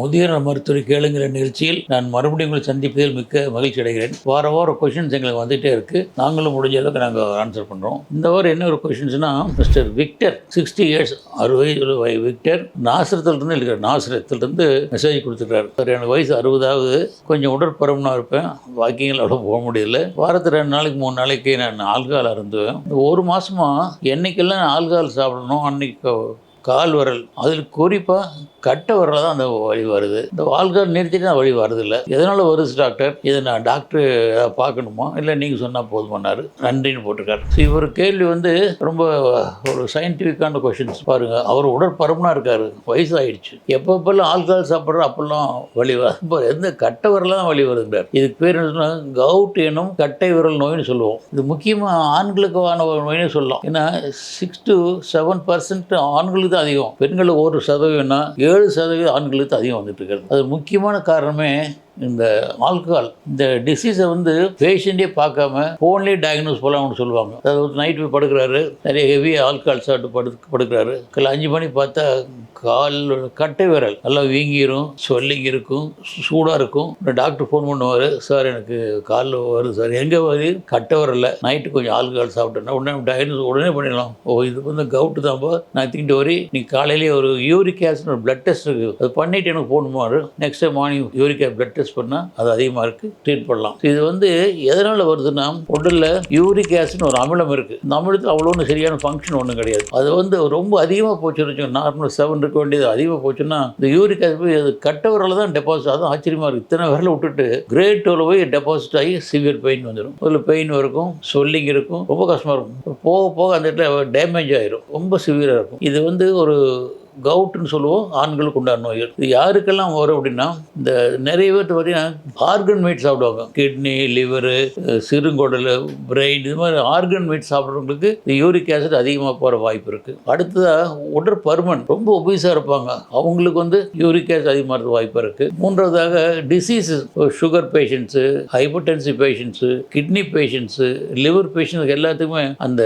முதியோர் மருத்துவரை கேளுங்கிற நிகழ்ச்சியில் நான் மறுபடியும் உங்களை சந்திப்பதில் மிக்க மகிழ்ச்சி அடைகிறேன். வார வாரம் கொஷின்ஸ் எங்களுக்கு வந்துகிட்டே இருக்குது நாங்களும் முடிஞ்ச அளவுக்கு நாங்கள் ஆன்சர் பண்ணுறோம் இந்த வாரம் என்ன ஒரு கொஷின்ஸ்னா மிஸ்டர் விக்டர் சிக்ஸ்டி இயர்ஸ் அறுபது விக்டர் நாசிரத்திலிருந்து இருக்கிற நாசிரத்திலிருந்து மெசேஜ் கொடுத்துருக்காரு சார் எனக்கு வயசு அறுபதாவது. கொஞ்சம் உடற்பருமனாக இருப்பேன். வாக்கிங்கில் அவ்வளோ போக முடியல. வாரத்தில் ரெண்டு நாளைக்கு மூணு நாளைக்கு நான் ஆல்கால் அருந்துவேன். ஒரு மாதமாக என்னைக்கெல்லாம் ஆல்கால் சாப்பிடணும் அன்னைக்கு கால் விரல். அதில் குறிப்பாக கட்டை வரல தான் அந்த வழி வருது. இந்த ஆல்கால் நிறுத்திட்டு தான் வழி வருதில்ல எதனால் வருது டாக்டர்? இதை நான் டாக்டர் ஏதாவது பார்க்கணுமா? இல்லை நீங்கள் சொன்னால் போதுமானார். நன்றின்னு போட்டிருக்காரு. ஸோ இவர் கேள்வி வந்து ரொம்ப ஒரு சயின்டிஃபிக்கான கொஷின்ஸ் பாருங்கள் அவர் உடற்பருமனாக இருக்கார். வயசாகிடுச்சு எப்பப்பெல்லாம் ஆல்கால் சாப்பிட்றோம் அப்போல்லாம் வழி வரும் இப்போ எந்த கட்டை வரல தான் வழி வருதுங்கிறார் இதுக்கு பேர் என்ன சொன்னால் கவுட் எனும் கட்டை விரல் நோய்னு சொல்லுவோம். இது முக்கியமாக ஆண்களுக்கான ஒரு நோய்னு சொல்லலாம். ஏன்னா சிக்ஸ் டு செவன் பர்சன்ட் ஆண்களுக்கு தான் அதிகம். பெண்களுக்கு ஒரு சதவீதம்னா ஏழு சதவீதம் ஆண்களுக்கு அதிகம் வந்துட்டு இருக்கிறது. அது முக்கியமான காரணமே இந்த ஆல்கஹால். இந்த டிசீஸை வந்து பேஷண்ட்டே பார்க்காம ஃபோன்லேயே டயக்னோஸ் போகலாம்னு சொல்லுவாங்க. அதாவது ஒரு நைட் போய் படுக்கிறாரு. நிறைய ஹெவி ஆல்கஹால் சாப்பிட்டு படு படுக்கிறாரு. காலை அஞ்சு மணி பார்த்தா கால் கட்டை விரல் நல்லா வீங்கிரும் ஸ்வெல்லிங் இருக்கும் சூடாக இருக்கும். டாக்டர் ஃபோன் பண்ணுவார் சார் எனக்கு காலில் வருது சார். எங்கே வருது? கட்டை விரல நைட்டு கொஞ்சம் ஆல்கஹால் சாப்பிட்டேன்னா உடனே டயக்னோஸ் உடனே பண்ணிடலாம். ஓ இது வந்து கவுட்டு தான்ப்பா நான் திங்கிட்டு வரி நீ காலையிலேயே ஒரு யூரிக் ஆசிட் ஒரு பிளட் டெஸ்ட் இருக்குது அது பண்ணிவிட்டு எனக்கு ஃபோன் பண்ணுவார். Next day morning uric blood test பண்ணால் அது அதிகமாக இருக்குது ட்ரீட் பண்ணலாம். இது வந்து எதனால் வருதுன்னா உடலில் யூரிக் ஆசிட்னு ஒரு அமிலம் இருக்குது இந்த அமிலத்தில் அவ்வளோன்னு சரியான ஃபங்க்ஷன் ஒன்றும் கிடையாது. அது வந்து ரொம்ப அதிகமாக போச்சு நார்மல் செவன் கொண்டிருக்க வேண்டியது அதிகமாக போச்சுன்னா இந்த யூரிக் போய் அது கட்ட தான் டெபாசிட் அதுவும் ஆச்சரியமாக இருக்குது இத்தனை விரலை விட்டுட்டு கிரேட் டோவில் போய் டெபாசிட் ஆகி சிவியர் பெயின் வந்துடும் அதில் பெயின் இருக்கும் சொல்லிங் இருக்கும் ரொம்ப கஷ்டமாக இருக்கும். போக போக அந்த இடத்துல டேமேஜ் ஆயிரும். ரொம்ப சிவியராக இருக்கும். இது வந்து ஒரு கவுட்டுன்னு சொல்லுவோம் ஆண்களுக்கு உண்டான நோய்கள் இது யாருக்கெல்லாம் வரும் அப்படின்னா இந்த நிறைய பேர் பார்த்தீங்கன்னா ஆர்கன் மீட் சாப்பிடுவாங்க. கிட்னி லிவரு சிறுங்குடல் பிரெயின் இது மாதிரி ஆர்கன் மீட் சாப்பிட்றவங்களுக்கு இந்த யூரிக் ஆசிட் அதிகமாக போகிற வாய்ப்பு இருக்குது அடுத்ததாக உடற்பருமன் ரொம்ப ஒபீஸாக இருப்பாங்க. அவங்களுக்கு வந்து யூரிக் ஆசிட் அதிகமாக வாய்ப்பு இருக்குது மூன்றாவதாக diseases sugar patients hypertensive patients kidney patients liver patients எல்லாத்துக்குமே அந்த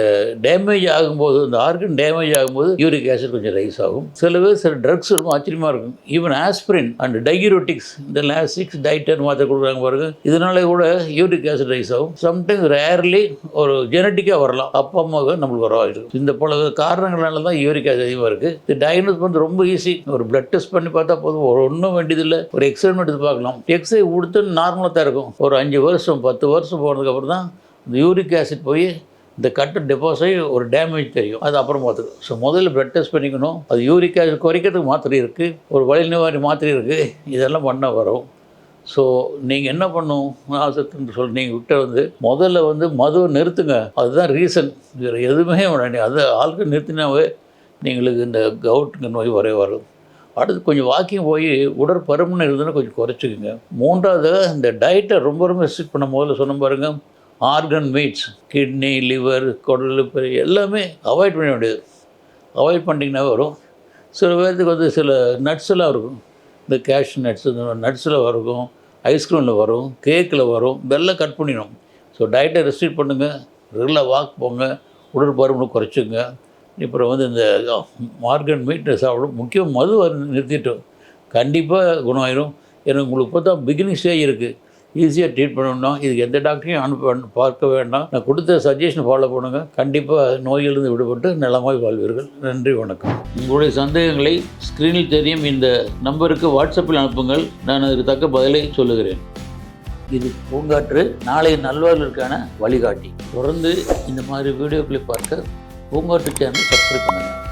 டேமேஜ் ஆகும்போது அந்த ஆர்கன் டேமேஜ் ஆகும்போது யூரிக் ஆசிட் கொஞ்சம் ரைஸ் ஆகும். சில பேர் சில ட்ரக்ஸ் இருக்கும் ஆச்சரியமாக இருக்கும். ஈவன் ஆஸ்பிரின் அண்ட் டைகிரோட்டிக்ஸ் இந்த லாசிக்ஸ் டைட்டர் மாத்திரை கொடுக்குறாங்க பாருங்க. இதனால கூட யூரிக் ஆசிட் ரைஸ் ஆகும். சம்டைம்ஸ் ரேர்லி ஒரு ஜெனட்டிக்காக வரலாம். அப்பா அம்மாவுக்கு நம்மளுக்கு வரவாயிருக்கு இந்த போல காரணங்களால தான் யூரிக் ஆசிட் அதிகமாக இருக்குது இது டயக்னோஸ் பண்ணுறது ரொம்ப ஈஸி ஒரு பிளட் டெஸ்ட் பண்ணி பார்த்தா போதும். ஒரு ஒன்றும் வேண்டியதில்லை. ஒரு எக்ஸ்ரே எடுத்து பார்க்கலாம். எக்ஸ்ரே கொடுத்து நார்மலாக தான் இருக்கும். ஒரு அஞ்சு வருஷம் பத்து வருஷம் போனதுக்கப்புறம் தான் இந்த யூரிக் ஆசிட் போய் இந்த கட்டு டெபாஸ் ஒரு டேமேஜ் தெரியும். அது அப்புறம் பார்த்துக்கும் ஸோ முதல்ல பிளட் டெஸ்ட் பண்ணிக்கணும். அது யூரிக் ஆசிட் குறைக்கிறதுக்கு மாத்திரை இருக்குது ஒரு வழி நிவாரி மாத்திரை இருக்குது இதெல்லாம் பண்ணால் வரும். ஸோ நீங்கள் என்ன பண்ணும்? ஆசத்துன்னு சொல்லி நீங்கள் விட்ட வந்து முதல்ல வந்து மதுவை நிறுத்துங்க. அதுதான் ரீசன் வேறு எதுவுமே உடனே அது ஆளுக்கு நிறுத்தினாவே நீங்களுக்கு இந்த கவுட்டுங்க நோய் வரைய வரும். அடுத்து கொஞ்சம் வாக்கிங் போய் உடற்பருமன் இருந்ததுன்னா கொஞ்சம் குறைச்சிக்கோங்க. மூன்றாவது இந்த டயட்டை ரொம்ப ரொம்ப ரெஸ்ட்ரிக்ட் பண்ண முதல்ல சொன்ன பாருங்கள் ஆர்கன் மீட்ஸ் கிட்னி லிவர் குடல் எல்லாமே அவாய்ட் பண்ண வேண்டியது. அவாய்ட் பண்ணிங்கன்னா வரும். சில பேர்த்துக்கு வந்து சில நட்ஸெல்லாம் இருக்கும். இந்த கேஷ் நட்ஸ் இந்த நட்ஸில் வரும். ஐஸ்கிரீமில் வரும். கேக்கில் வரும். இதெல்லாம் கட் பண்ணிடணும் ஸோ டயட்டை ரெஸ்ட்ரிக்ட் பண்ணுங்கள் ரெகுலராக வாக் போங்க. உடற்பருமனை குறைச்சிங்க. அப்புறம் வந்து இந்த மார்கன் மீட்டை சாப்பிடும். முக்கியம் மது நிறுத்திட்டோம். கண்டிப்பாக குணம் ஆயிரும் எனக்கு உங்களுக்கு இப்போ தான் பிகினிங் ஸ்டேஜ் இருக்குது ஈஸியாக ட்ரீட் பண்ணணும் இதுக்கு எந்த டாக்டரையும் அனுப்ப பார்க்க வேண்டாம். நான் கொடுத்த சஜஷன் ஃபாலோ பண்ணுங்க. கண்டிப்பாக நோயிலிருந்து விடுபட்டு நலமாய் வாழ்வீர்கள். நன்றி வணக்கம். உங்களுடைய சந்தேகங்களை ஸ்க்ரீனில் தெரியும். இந்த நம்பருக்கு வாட்ஸ்அப்பில் அனுப்புங்கள். நான் அதற்கு தக்க பதிலை சொல்லுகிறேன். இது பூங்காற்று நாளை நல்வாழ்வுக்கான வழிகாட்டி. தொடர்ந்து இந்த மாதிரி வீடியோக்களை பார்க்க பூங்காற்று சேனல் சப்ஸ்கிரைப் பண்ணுங்கள்